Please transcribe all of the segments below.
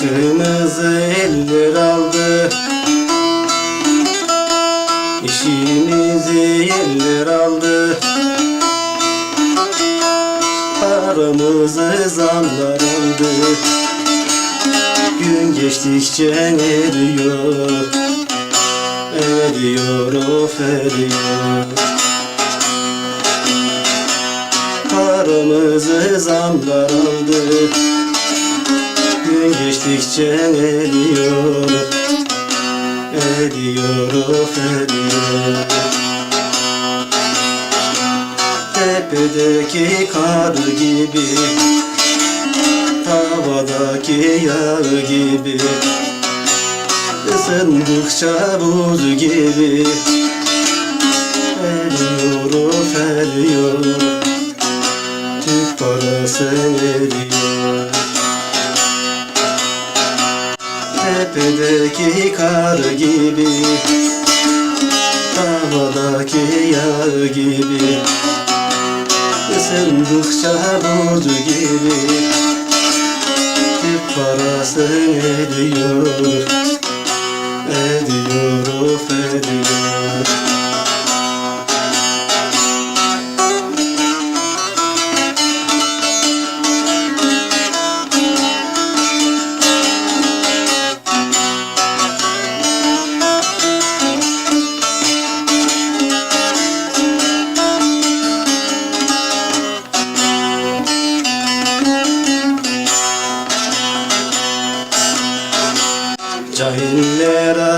Hakkımızı eller aldı. İşimizi eller aldı. Paramızı zamlar aldı. Gün geçtikçe eriyor. Eriyor of eriyor. Paramızı zamlar aldı geçtikçe eriyor Eriyor of eriyor Tepedeki kar gibi Tavadaki yağ gibi Isındıkça buz gibi. Eriyor of eriyor Türk parası eriyor Tepedeki kar gibi Tavadaki yağ gibi. Isındıkça buz gibi Türk parası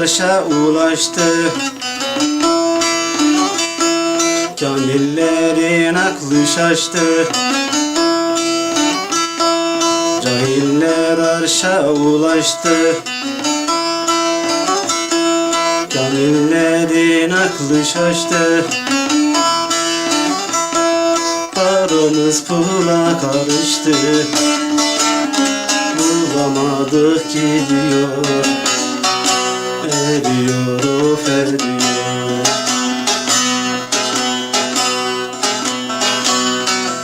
arşa ulaştı. Kamillerin aklı şaştı. Cahiller arşa ulaştı. Kamillerin aklı şaştı. Paramız pula karıştı. Bulamadık gidiyor Eriyor of eriyor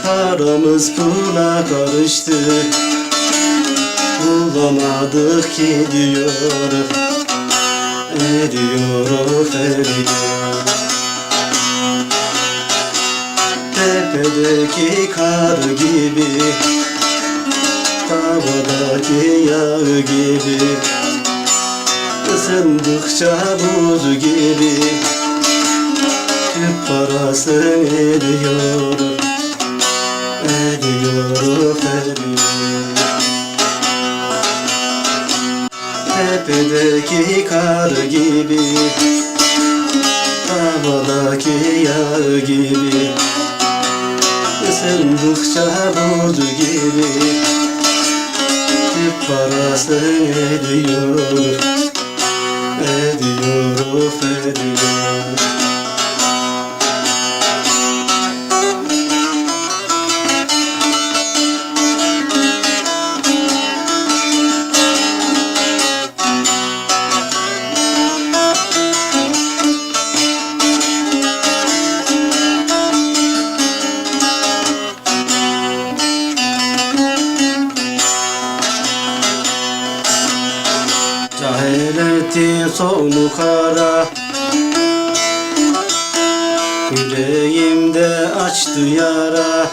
Paramız pula karıştı. Bulamadık gidiyor Eriyor of eriyor Tepedeki kar gibi Tavadaki yağ gibi Isındıkça buz gibi. Türk parası eriyor Eriyor eriyor Tepedeki kar gibi Tavadaki yağ gibi. Isındıkça buz gibi. Türk parası ediyor Ediyor sonu kara. Yüreğimde açtı yara.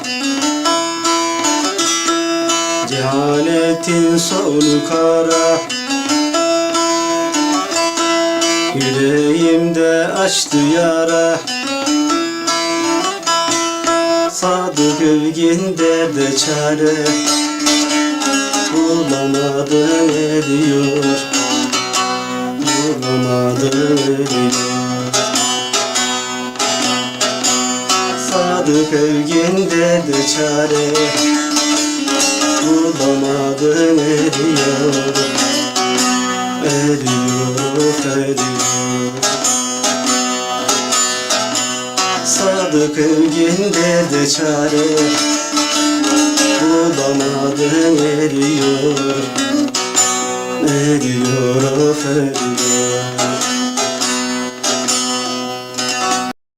Cehaletin sonu kara. Yüreğimde açtı yara. Sadık övgin derde çare. Bulamadım ediyor Sadık övginde de çare Bulamadım ediyor Ediyor ediyor Sadık övginde de çare